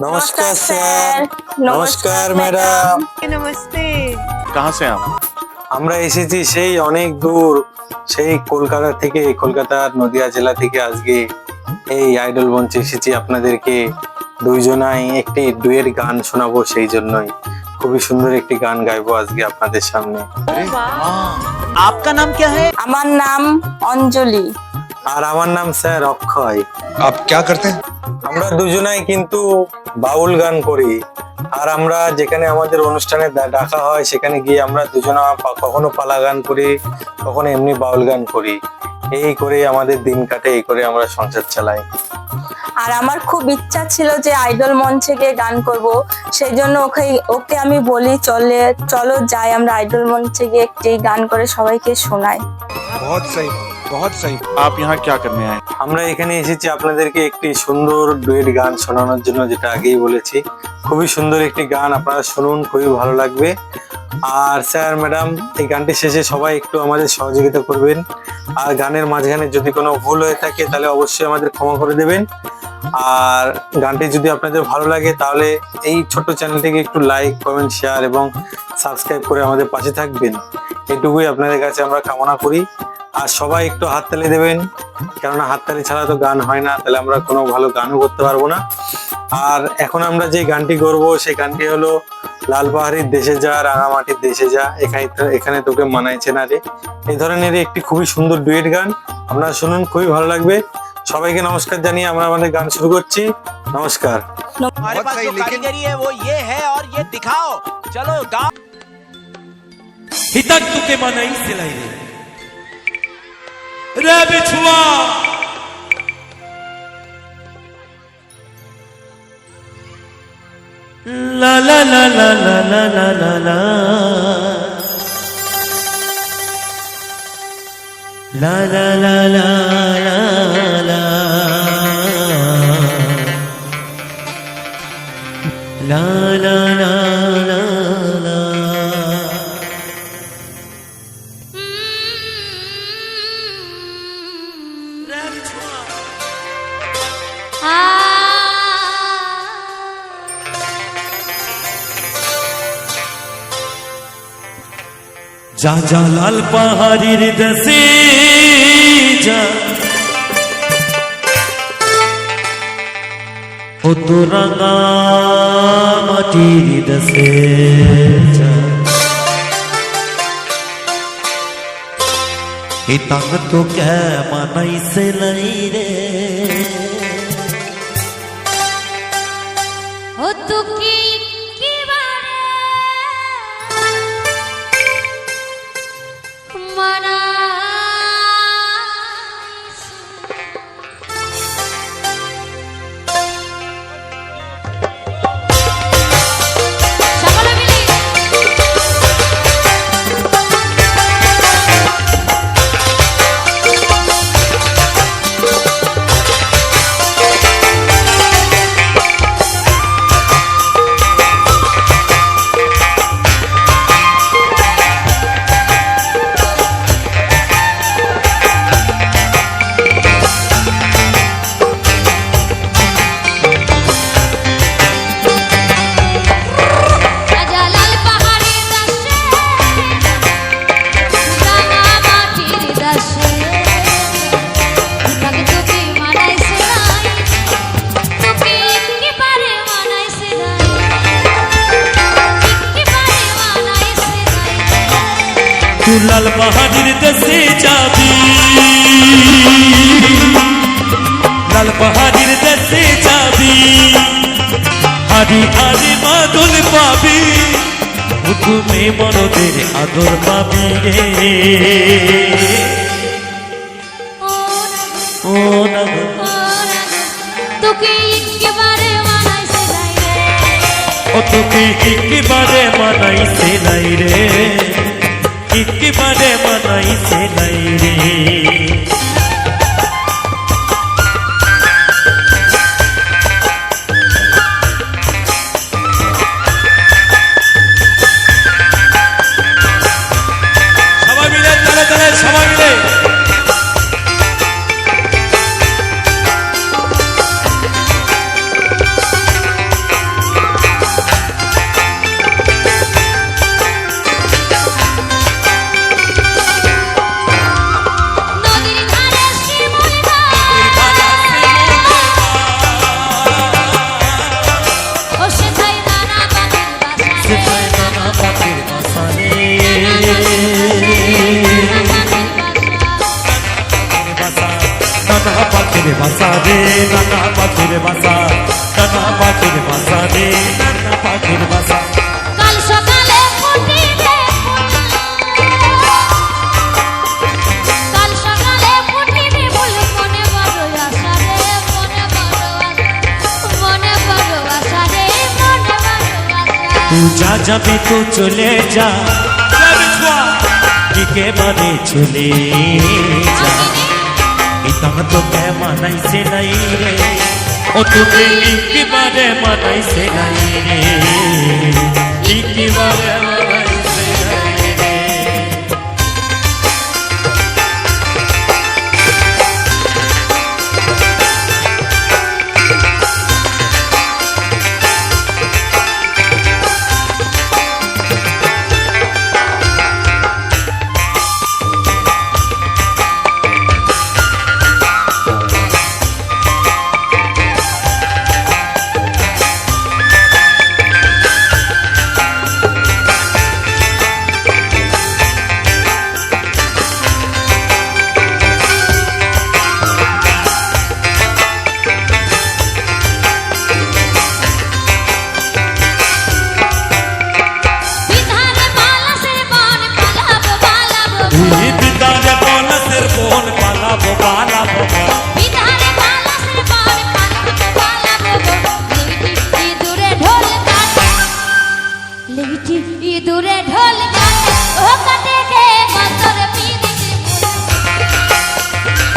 নমস্কার স্যার নমস্কার ম্যাডাম নমস্তে কাহা সে আপ আমরা এসেছি সেই অনেক দূর সেই কলকাতা থেকে কলকাতার নদিয়া জেলা থেকে আজকে এই আইডল মঞ্চে এসেছি আপনাদেরকে। দুইজনাই একটি দুয়ের গান শোনাবো সেই জন্যই। খুবই সুন্দর একটি গান গাইবো আজকে আপনাদের সামনে। আপনার নাম কে আমার নাম অঞ্জলি। আর আমার নাম স্যার অক্ষয় आप क्या करते हैं আমরা দুজনাই কিন্তু বাউল গান করি আর আমরা যেখানে আমাদের অনুষ্ঠানে ডা- ডাকা হয় সেখানে গিয়ে আমরা দুজনা পা- কখনো পালা গান করি কখনো এমনি বাউল গান করি এই করে আমাদের দিন কাটে এই করে আমরা সংসার চালাই আর আমার খুব ইচ্ছা ছিল যে আইডল মঞ্চে গিয়ে গান করব সেই জন্য ওকে ওকে আমি বলি চলে চলো যাই আমরা আইডল মঞ্চে গিয়ে একটি গান করে সবাইকে শোনাই बहुत सही বহুত সহি আপ ইহা ক্যা করনে আয়ে আমরা এখানে এসেছি আপনাদেরকে একটি সুন্দর ডুয়েট গান শোনানোর জন্য, যেটা আগেই বলেছি। খুবই সুন্দর একটি গান, আপনারা শুনুন, খুবই ভালো লাগবে। আর স্যার, ম্যাডাম, এই গানটি শেষে সবাই একটু আমাদের সহযোগিতা করবেন। আর গানের মাঝখানে যদি কোনো ভুল হয়ে থাকে, তাহলে অবশ্যই আমাদের ক্ষমা করে দেবেন। আর গানটি যদি আপনাদের ভালো লাগে, তাহলে এই ছোট্ট চ্যানেলটিকে একটু লাইক কমেন্ট শেয়ার এবং সাবস্ক্রাইব করে আমাদের পাশে থাকবেন। এটুকুই আপনাদের কাছে আমরা কামনা করি। আর সবাই একটু হাততালি দেবেন। কেননা হাততালি ছাড়া তো গান হয় না তাহলে আমরা কোনো ভালো গানও করতে পারব না। আর এখন আমরা যে গানটি করব সেই গানটি হলো লাল পাহাড়ির দেশে যা রাঙামাটির দেশে যা এখানে এখানে তোকে মানাইছে না রে। এই ধরনের একটি খুবই সুন্দর ডুয়েট গান। আপনারা শুনুন খুবই ভালো লাগবে। সবাইকে নমস্কার জানিয়ে আমরা আমাদের গান শুরু করছি। নমস্কার। হিতাক তোকে মানাই সেলাই রে। رابتوار لا لا لا لا لا لا لا لا لا لا لا لا لا لا لا لا لا যা যা লাল পাহাড়ির দেশে যা ও তো রাঙা মাটির দেশে যা এ তাঙ্গ তো কে মানাইছে লাই রে que লাল পাহাড়ির দেশে যাবি। লাল পাহাড়ির দেশে যাবি। হারি হারি মাদল পাবি। তুমি মনদের আদর পাবি রে। ও না তোকে একেবারে মানাইছে নাই রে। ও তোকে একেবারে মানাইছে নাই রে। कितकी बरे मनाई से नहीं तू जा যাবি তো চলে যা। দিকে মানে চলে যা। তো কে মানাইছে নাই রে। ও তোকে ইকিবারে মানাইছে নাই রে। ইকিবারে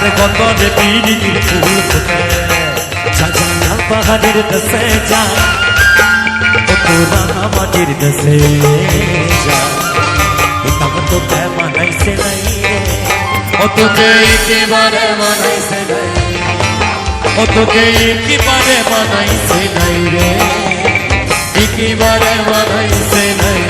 আরে গতরে পিড়ির ফুল ফুটে সাজানা পাহাড়ের দশে যা ও তোরা মাটির দশে যা তব তো কে মানাইছে নাই রে ও তোকে একেবারে মানাইছে নাই ও তোকে একেবারে মানাইছে নাই রে একেবারে মানাইছে নাই রে সবাই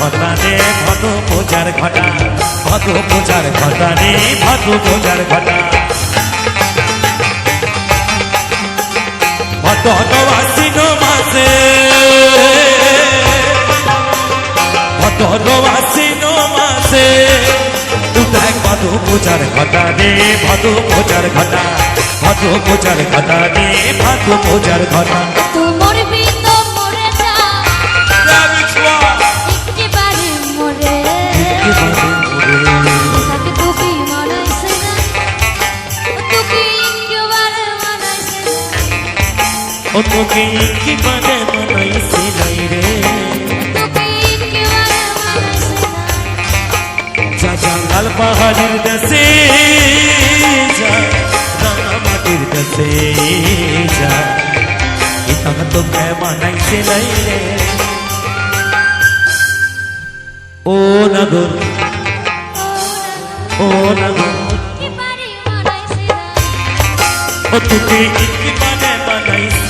ঘটা রে ভাদু পূজার ঘটা ভাদু পূজার ঘটা রে ভাদু পূজার ঘটা। ভাদর আশ্বিন মাসে ভাদর আশ্বিন মাসে উদয় ভাদু পূজার ঘটা রে ভাদু পূজার ঘটা ভাদু পূজার ঘটা ভাদু পূজার ঘটা। তোকে একবারে মনাইছি নাই রে যা জঙ্গল পাহাড়ের দেশে যা দানা মাটির দেশে যা ইতাম তোকে মনাইছি নাই রে ও নগর ও নগর ও তোকে একবারে মনাইছি